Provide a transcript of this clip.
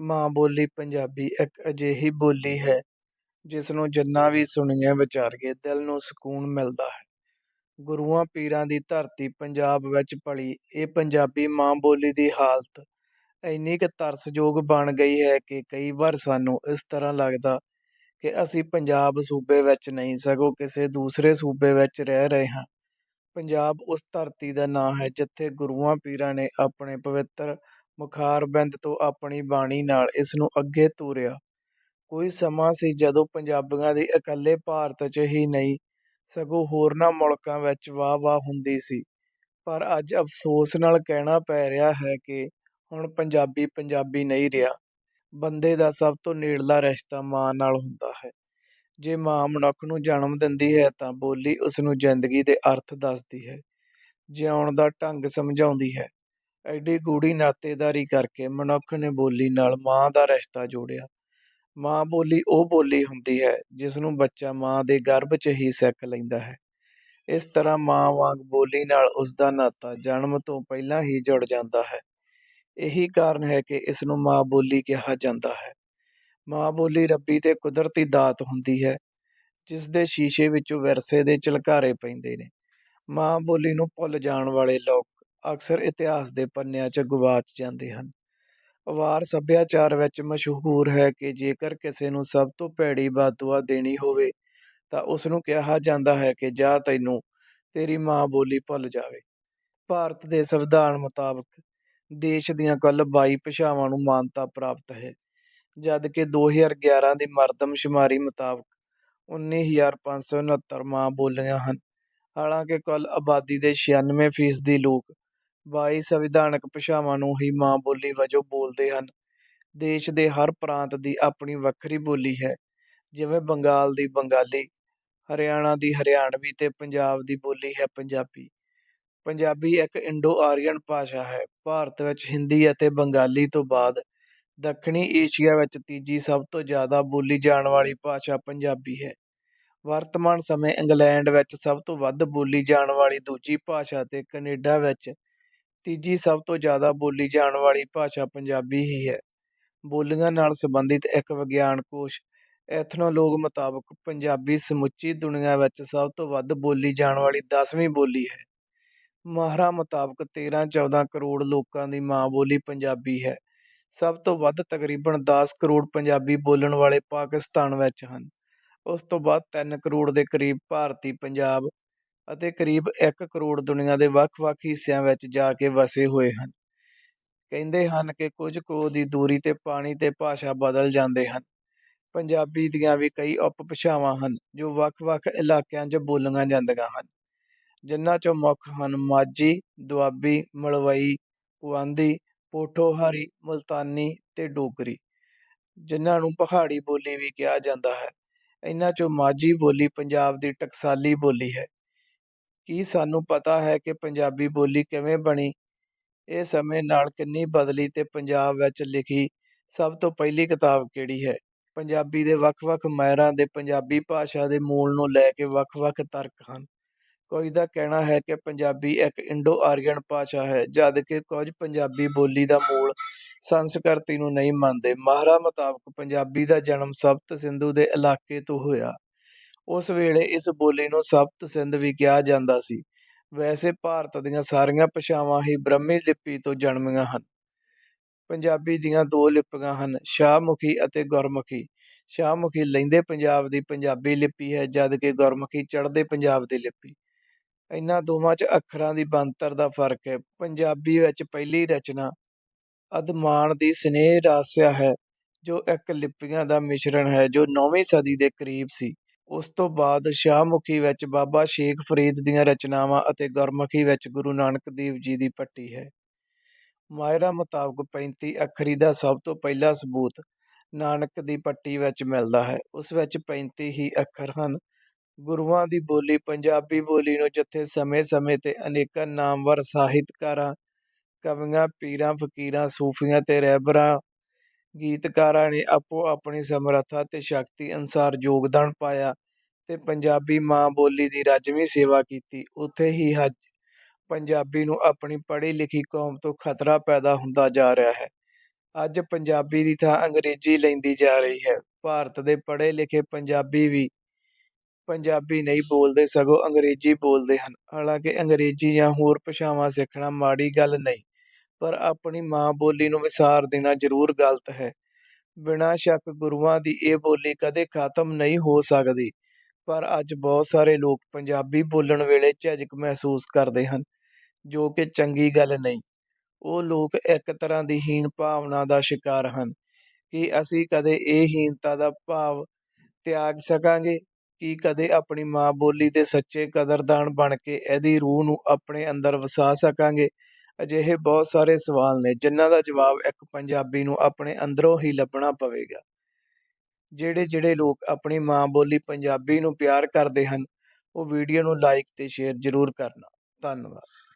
ਮਾਂ ਬੋਲੀ ਪੰਜਾਬੀ ਇੱਕ ਅਜਿਹੀ ਬੋਲੀ ਹੈ ਜਿਸ ਨੂੰ ਜਿੰਨਾ ਵੀ ਸੁਣੀਏ ਵਿਚਾਰੀਏ ਦਿਲ ਨੂੰ ਸਕੂਨ ਮਿਲਦਾ ਹੈ। ਗੁਰੂਆਂ ਪੀਰਾਂ ਦੀ ਧਰਤੀ ਪੰਜਾਬ ਵਿੱਚ ਪਲੀ, ਇਹ ਪੰਜਾਬੀ ਮਾਂ ਬੋਲੀ ਦੀ ਹਾਲਤ ਇੰਨੀ ਕੁ ਤਰਸਯੋਗ ਬਣ ਗਈ ਹੈ ਕਿ ਕਈ ਵਾਰ ਸਾਨੂੰ ਇਸ ਤਰ੍ਹਾਂ ਲੱਗਦਾ ਕਿ ਅਸੀਂ ਪੰਜਾਬ ਸੂਬੇ ਵਿੱਚ ਨਹੀਂ, ਸਗੋਂ ਕਿਸੇ ਦੂਸਰੇ ਸੂਬੇ ਵਿੱਚ ਰਹਿ ਰਹੇ ਹਾਂ। ਪੰਜਾਬ ਉਸ ਧਰਤੀ ਦਾ ਨਾਂ ਹੈ ਜਿੱਥੇ ਗੁਰੂਆਂ ਪੀਰਾਂ ਨੇ ਆਪਣੇ ਪਵਿੱਤਰ ਮੁਖਾਰਬਿੰਦ ਤੋਂ ਆਪਣੀ ਬਾਣੀ ਨਾਲ ਇਸ ਨੂੰ ਅੱਗੇ ਤੋਰਿਆ। ਕੋਈ ਸਮਾਂ ਸੀ ਜਦੋਂ ਪੰਜਾਬੀਆਂ ਦੀ ਇਕੱਲੇ ਭਾਰਤ 'ਚ ਹੀ ਨਹੀਂ, ਸਗੋਂ ਹੋਰਨਾਂ ਮੁਲਕਾਂ ਵਿੱਚ ਵਾਹ-ਵਾਹ ਹੁੰਦੀ ਸੀ। ਪਰ ਅੱਜ ਅਫਸੋਸ ਨਾਲ ਕਹਿਣਾ ਪੈ ਰਿਹਾ ਹੈ ਕਿ ਹੁਣ ਪੰਜਾਬੀ ਪੰਜਾਬੀ ਨਹੀਂ ਰਿਹਾ। ਬੰਦੇ ਦਾ ਸਭ ਤੋਂ ਨੇੜਲਾ ਰਿਸ਼ਤਾ ਮਾਂ ਨਾਲ ਹੁੰਦਾ ਹੈ। ਜੇ ਮਾਂ ਮਨੁੱਖ ਨੂੰ ਜਨਮ ਦਿੰਦੀ ਹੈ ਤਾਂ ਬੋਲੀ ਉਸ ਨੂੰ ਜ਼ਿੰਦਗੀ ਦੇ ਅਰਥ ਦੱਸਦੀ ਹੈ। ਜਿਉਣ ਦਾ ਢੰਗ ਸਮਝਾਉਂਦੀ ਹੈ। ਐਡੀ ਗੂੜੀ ਨਾਤੇਦਾਰੀ ਕਰਕੇ ਮਨੁੱਖ ਨੇ ਬੋਲੀ ਨਾਲ ਮਾਂ ਦਾ ਰਿਸ਼ਤਾ ਜੋੜਿਆ। ਮਾਂ ਬੋਲੀ ਉਹ ਬੋਲੀ ਹੁੰਦੀ ਹੈ ਜਿਸ ਨੂੰ ਬੱਚਾ ਮਾਂ ਦੇ ਗਰਭ 'ਚ ਹੀ ਸਿੱਖ ਲੈਂਦਾ ਹੈ। ਇਸ ਤਰ੍ਹਾਂ ਮਾਂ ਵਾਂਗ ਬੋਲੀ ਨਾਲ ਉਸ ਦਾ ਨਾਤਾ ਜਨਮ ਤੋਂ ਪਹਿਲਾਂ ਹੀ ਜੁੜ ਜਾਂਦਾ ਹੈ। ਇਹੀ ਕਾਰਨ ਹੈ ਕਿ ਇਸ ਨੂੰ ਮਾਂ ਬੋਲੀ ਕਿਹਾ ਜਾਂਦਾ ਹੈ। ਮਾਂ ਬੋਲੀ ਰੱਬੀ ਤੇ ਕੁਦਰਤੀ ਦਾਤ ਹੁੰਦੀ ਹੈ ਜਿਸ ਦੇ ਸ਼ੀਸ਼ੇ ਵਿੱਚੋਂ ਵਿਰਸੇ ਦੇ ਝਲਕਾਰੇ ਪੈਂਦੇ ਨੇ। ਮਾਂ ਬੋਲੀ ਨੂੰ ਭੁੱਲ ਜਾਣ ਵਾਲੇ ਲੋਕ ਅਕਸਰ ਇਤਿਹਾਸ ਦੇ ਪੰਨਿਆਂ 'ਚ ਗਵਾਚ ਜਾਂਦੇ ਹਨ। ਅਵਾਰ ਸੱਭਿਆਚਾਰ ਵਿੱਚ ਮਸ਼ਹੂਰ ਹੈ ਕਿ ਜੇਕਰ ਕਿਸੇ ਨੂੰ ਸਭ ਤੋਂ ਭੈੜੀ ਬਦਦੁਆ ਦੇਣੀ ਹੋਵੇ, ਤਾਂ ਉਸ ਨੂੰ ਕਿਹਾ ਜਾਂਦਾ ਹੈ ਕਿ ਜਾ ਤੈਨੂੰ, ਤੇਰੀ ਮਾਂ ਬੋਲੀ ਭੁੱਲ ਜਾਵੇ। ਭਾਰਤ ਦੇ ਸੰਵਿਧਾਨ ਮੁਤਾਬਕ ਦੇਸ਼ ਦੀਆਂ ਕੁੱਲ 22 ਭਾਸ਼ਾਵਾਂ ਨੂੰ ਮਾਨਤਾ ਪ੍ਰਾਪਤ ਹੈ, ਜਦ ਕਿ 2011 ਦੀ ਮਰਦਮਸ਼ੁਮਾਰੀ ਮੁਤਾਬਕ 19569 ਮਾਂ ਬੋਲੀਆਂ ਹਨ। ਹਾਲਾਂਕਿ ਕੁੱਲ ਆਬਾਦੀ ਦੇ 96% ਲੋਕ 22 ਸੰਵਿਧਾਨਕ ਭਾਸ਼ਾਵਾਂ ਨੂੰ ਹੀ ਮਾਂ ਬੋਲੀ ਵਜੋਂ ਬੋਲਦੇ ਹਨ। ਦੇਸ਼ ਦੇ ਹਰ ਪ੍ਰਾਂਤ ਦੀ ਆਪਣੀ ਵੱਖਰੀ ਬੋਲੀ ਹੈ। ਜਿਵੇਂ ਬੰਗਾਲ ਦੀ ਬੰਗਾਲੀ, ਹਰਿਆਣਾ ਦੀ ਹਰਿਆਣਵੀ ਤੇ ਪੰਜਾਬ ਦੀ ਬੋਲੀ ਹੈ ਪੰਜਾਬੀ। ਪੰਜਾਬੀ ਇੱਕ ਇੰਡੋ ਆਰੀਅਨ ਭਾਸ਼ਾ ਹੈ। ਭਾਰਤ ਵਿੱਚ ਹਿੰਦੀ ਅਤੇ ਬੰਗਾਲੀ ਤੋਂ ਬਾਅਦ ਦੱਖਣੀ ਏਸ਼ੀਆ ਵਿੱਚ ਤੀਜੀ ਸਭ ਤੋਂ ਜ਼ਿਆਦਾ ਬੋਲੀ ਜਾਣ ਵਾਲੀ ਭਾਸ਼ਾ ਪੰਜਾਬੀ ਹੈ। ਵਰਤਮਾਨ ਸਮੇਂ ਇੰਗਲੈਂਡ ਵਿੱਚ ਸਭ ਤੋਂ ਵੱਧ ਬੋਲੀ ਜਾਣ ਵਾਲੀ ਦੂਜੀ ਭਾਸ਼ਾ ਤੇ ਕੈਨੇਡਾ ਵਿੱਚ ਤੀਜੀ ਸਭ ਤੋਂ ਜ਼ਿਆਦਾ ਬੋਲੀ ਜਾਣ ਵਾਲੀ ਭਾਸ਼ਾ ਪੰਜਾਬੀ ਹੀ ਹੈ। ਬੋਲੀਆਂ ਨਾਲ ਸੰਬੰਧਿਤ ਇੱਕ ਵਿਗਿਆਨ ਕੋਸ਼ ਐਥਨੋਲੋਗ ਮੁਤਾਬਕ ਪੰਜਾਬੀ ਸਮੁੱਚੀ ਦੁਨੀਆ ਵਿੱਚ ਸਭ ਤੋਂ ਵੱਧ ਬੋਲੀ ਜਾਣ ਵਾਲੀ 10ਵੀਂ ਬੋਲੀ ਹੈ। ਮਾਹਰਾਂ ਮੁਤਾਬਕ 13-14 ਕਰੋੜ ਲੋਕਾਂ ਦੀ ਮਾਂ ਬੋਲੀ ਪੰਜਾਬੀ ਹੈ। ਸਭ ਤੋਂ ਵੱਧ ਤਕਰੀਬਨ 10 ਕਰੋੜ ਪੰਜਾਬੀ ਬੋਲਣ ਵਾਲੇ ਪਾਕਿਸਤਾਨ ਵਿੱਚ ਹਨ। ਉਸ ਤੋਂ ਬਾਅਦ 3 ਕਰੋੜ ਦੇ ਕਰੀਬ ਭਾਰਤੀ ਪੰਜਾਬ ਅਤੇ ਕਰੀਬ 1 ਕਰੋੜ ਦੁਨੀਆ ਦੇ ਵੱਖ-ਵੱਖ ਹਿੱਸਿਆਂ ਵਿੱਚ ਜਾ ਕੇ ਵਸੇ ਹੋਏ ਹਨ। ਕਹਿੰਦੇ ਹਨ ਕਿ ਕੁਝ ਕੁ ਦੀ ਦੂਰੀ ਤੇ ਪਾਣੀ ਤੇ ਭਾਸ਼ਾ ਬਦਲ ਜਾਂਦੇ ਹਨ। ਪੰਜਾਬੀ ਦੀਆਂ ਵੀ ਕਈ ਉਪਭਾਸ਼ਾਵਾਂ ਹਨ ਜੋ ਵੱਖ-ਵੱਖ ਇਲਾਕਿਆਂ 'ਚ ਬੋਲੀਆਂ ਜਾਂਦੀਆਂ ਹਨ। ਜਿਨ੍ਹਾਂ 'ਚੋਂ ਮੁੱਖ ਹਨ ਮਾਝੀ, ਦੁਆਬੀ, ਮਲਵਈ, ਪੁਆਂਦੀ, ਪੋਠੋਹਾਰੀ, ਮੁਲਤਾਨੀ ਤੇ ਡੋਗਰੀ, ਜਿਨ੍ਹਾਂ ਨੂੰ ਪਹਾੜੀ ਬੋਲੀ ਵੀ ਕਿਹਾ ਜਾਂਦਾ ਹੈ। ਇਹਨਾਂ 'ਚੋਂ ਮਾਝੀ ਬੋਲੀ ਪੰਜਾਬ ਦੀ ਟਕਸਾਲੀ ਬੋਲੀ ਹੈ। ਕੀ ਸਾਨੂੰ ਪਤਾ ਹੈ ਕਿ ਪੰਜਾਬੀ ਬੋਲੀ ਕਿਵੇਂ ਬਣੀ? ਇਹ ਸਮੇਂ ਨਾਲ ਕਿੰਨੀ ਬਦਲੀ ਤੇ ਪੰਜਾਬ ਵਿੱਚ ਲਿਖੀ ਸਭ ਤੋਂ ਪਹਿਲੀ ਕਿਤਾਬ ਕਿਹੜੀ ਹੈ? ਪੰਜਾਬੀ ਦੇ ਵੱਖ-ਵੱਖ ਮਾਹਿਰਾਂ ਦੇ ਪੰਜਾਬੀ ਭਾਸ਼ਾ ਦੇ ਮੂਲ ਨੂੰ ਲੈ ਕੇ ਵੱਖ-ਵੱਖ ਤਰਕ ਹਨ। ਕੁਝ ਦਾ ਕਹਿਣਾ ਹੈ ਕਿ ਪੰਜਾਬੀ ਇੱਕ ਇੰਡੋ ਆਰੀਅਨ ਭਾਸ਼ਾ ਹੈ, ਜਦ ਕਿ ਕੁਝ ਪੰਜਾਬੀ ਬੋਲੀ ਦਾ ਮੂਲ ਸੰਸਕ੍ਰਿਤੀ ਨੂੰ ਨਹੀਂ ਮੰਨਦੇ। ਮਾਹਰਾਂ ਮੁਤਾਬਕ ਪੰਜਾਬੀ ਦਾ ਜਨਮ ਸਪਤ ਸਿੰਧੂ ਦੇ ਇਲਾਕੇ ਤੋਂ ਹੋਇਆ। ਉਸ ਵੇਲੇ ਇਸ ਬੋਲੀ ਨੂੰ ਸਪਤ ਸਿੰਧ ਵੀ ਕਿਹਾ ਜਾਂਦਾ ਸੀ। ਵੈਸੇ ਭਾਰਤ ਦੀਆਂ ਸਾਰੀਆਂ ਭਾਸ਼ਾਵਾਂ ਹੀ ਬ੍ਰਹਮੀ ਲਿਪੀ ਤੋਂ ਜਨਮੀਆਂ ਹਨ। ਪੰਜਾਬੀ ਦੀਆਂ ਦੋ ਲਿਪੀਆਂ ਹਨ, ਸ਼ਾਹਮੁਖੀ ਅਤੇ ਗੁਰਮੁਖੀ। ਸ਼ਾਹਮੁਖੀ ਲੈਂਦੇ ਪੰਜਾਬ ਦੀ ਪੰਜਾਬੀ ਲਿਪੀ ਹੈ ਜਦ ਕਿ ਗੁਰਮੁਖੀ ਚੜ੍ਹਦੇ ਪੰਜਾਬ ਦੀ ਲਿਪੀ। ਇਹਨਾਂ ਦੋਵਾਂ 'ਚ ਅੱਖਰਾਂ ਦੀ ਬਣਤਰ ਦਾ ਫ਼ਰਕ ਹੈ। ਪੰਜਾਬੀ ਵਿੱਚ ਪਹਿਲੀ ਰਚਨਾ ਅਦਮਾਨ ਦੀ ਸਨੇਹ ਰਾਸਿਆ ਹੈ, ਜੋ ਇੱਕ ਲਿਪੀਆਂ ਦਾ ਮਿਸ਼ਰਣ ਹੈ, ਜੋ 9ਵੀਂ ਸਦੀ ਦੇ ਕਰੀਬ ਸੀ। ਉਸ ਤੋਂ ਬਾਅਦ ਸ਼ਾਹਮੁਖੀ ਵਿੱਚ ਬਾਬਾ ਸ਼ੇਖ ਫਰੀਦ ਦੀਆਂ ਰਚਨਾਵਾਂ ਅਤੇ ਗੁਰਮੁਖੀ ਵਿੱਚ ਗੁਰੂ ਨਾਨਕ ਦੇਵ ਜੀ ਦੀ ਪੱਟੀ ਹੈ। ਮਾਇਰਾ ਮੁਤਾਬਕ 35 ਅੱਖਰੀ ਦਾ ਸਭ ਤੋਂ ਪਹਿਲਾ ਸਬੂਤ ਨਾਨਕ ਦੀ ਪੱਟੀ ਵਿੱਚ ਮਿਲਦਾ ਹੈ। ਉਸ ਵਿੱਚ 35 ਹੀ ਅੱਖਰ ਹਨ। ਗੁਰੂਆਂ ਦੀ ਬੋਲੀ, ਪੰਜਾਬੀ ਬੋਲੀ ਨੂੰ ਜਿੱਥੇ ਸਮੇਂ-ਸਮੇਂ ਤੇ ਅਨੇਕਾਂ ਨਾਮਵਰ ਸਾਹਿਤਕਾਰਾਂ, ਕਵੀਆਂ, ਪੀਰਾਂ, ਫਕੀਰਾਂ, ਸੂਫੀਆਂ ਤੇ ਰਹਿਬਰਾਂ ਗੀਤਕਾਰਾਂ ਨੇ ਆਪੋ ਆਪਣੀ ਸਮਰੱਥਾ ਤੇ ਸ਼ਕਤੀ ਅਨੁਸਾਰ ਯੋਗਦਾਨ ਪਾਇਆ ਤੇ ਪੰਜਾਬੀ ਮਾਂ ਬੋਲੀ ਦੀ ਰਜਵੀਂ ਸੇਵਾ ਕੀਤੀ। ਉੱਥੇ ਹੀ ਅੱਜ ਪੰਜਾਬੀ ਨੂੰ ਆਪਣੀ ਪੜ੍ਹੀ ਲਿਖੀ ਕੌਮ ਤੋਂ ਖਤਰਾ ਪੈਦਾ ਹੁੰਦਾ ਜਾ ਰਿਹਾ ਹੈ। ਅੱਜ ਪੰਜਾਬੀ ਦੀ ਥਾਂ ਅੰਗਰੇਜ਼ੀ ਲੈਂਦੀ ਜਾ ਰਹੀ ਹੈ। ਭਾਰਤ ਦੇ ਪੜ੍ਹੇ ਲਿਖੇ ਪੰਜਾਬੀ ਵੀ ਪੰਜਾਬੀ ਨਹੀਂ ਬੋਲਦੇ, ਸਗੋਂ ਅੰਗਰੇਜ਼ੀ ਬੋਲਦੇ ਹਨ। ਹਾਲਾਂਕਿ ਅੰਗਰੇਜ਼ੀ ਜਾਂ ਹੋਰ ਭਾਸ਼ਾਵਾਂ ਸਿੱਖਣਾ ਮਾੜੀ ਗੱਲ ਨਹੀਂ। ਪਰ ਆਪਣੀ ਮਾਂ ਬੋਲੀ ਨੂੰ ਵਿਸਾਰ ਦੇਣਾ ਜ਼ਰੂਰ ਗਲਤ ਹੈ। ਬਿਨਾਂ ਸ਼ੱਕ ਗੁਰੂਆਂ ਦੀ ਇਹ ਬੋਲੀ ਕਦੇ ਖਤਮ ਨਹੀਂ ਹੋ ਸਕਦੀ। ਪਰ ਅੱਜ ਬਹੁਤ ਸਾਰੇ ਲੋਕ ਪੰਜਾਬੀ ਬੋਲਣ ਵੇਲੇ ਝਿਜਕ ਮਹਿਸੂਸ ਕਰਦੇ ਹਨ, ਜੋ ਕਿ ਚੰਗੀ ਗੱਲ ਨਹੀਂ। ਉਹ ਲੋਕ ਇੱਕ ਤਰ੍ਹਾਂ ਦੀ ਹੀਣ ਭਾਵਨਾ ਦਾ ਸ਼ਿਕਾਰ ਹਨ ਕਿ ਅਸੀਂ ਕਦੇ ਇਹ ਹੀਣਤਾ ਦਾ ਭਾਵ ਤਿਆਗ ਸਕਾਂਗੇ ਕਿ ਕਦੇ ਆਪਣੀ ਮਾਂ ਬੋਲੀ ਦੇ ਸੱਚੇ ਕਦਰਦਾਨ ਬਣ ਕੇ ਇਹਦੀ ਰੂਹ ਨੂੰ ਆਪਣੇ ਅੰਦਰ ਵਸਾ ਸਕਾਂਗੇ ਅਜਿਹੇ ਬਹੁਤ ਸਾਰੇ ਸਵਾਲ ਨੇ, ਜਿਨ੍ਹਾਂ ਦਾ ਜਵਾਬ ਇੱਕ ਪੰਜਾਬੀ ਨੂੰ ਆਪਣੇ ਅੰਦਰੋਂ ਹੀ ਲੱਭਣਾ ਪਵੇਗਾ। ਜਿਹੜੇ ਜਿਹੜੇ ਲੋਕ ਆਪਣੀ ਮਾਂ ਬੋਲੀ ਪੰਜਾਬੀ ਨੂੰ ਪਿਆਰ ਕਰਦੇ ਹਨ, ਉਹ ਵੀਡੀਓ ਨੂੰ ਲਾਈਕ ਤੇ ਸ਼ੇਅਰ ਜ਼ਰੂਰ ਕਰਨਾ। ਧੰਨਵਾਦ।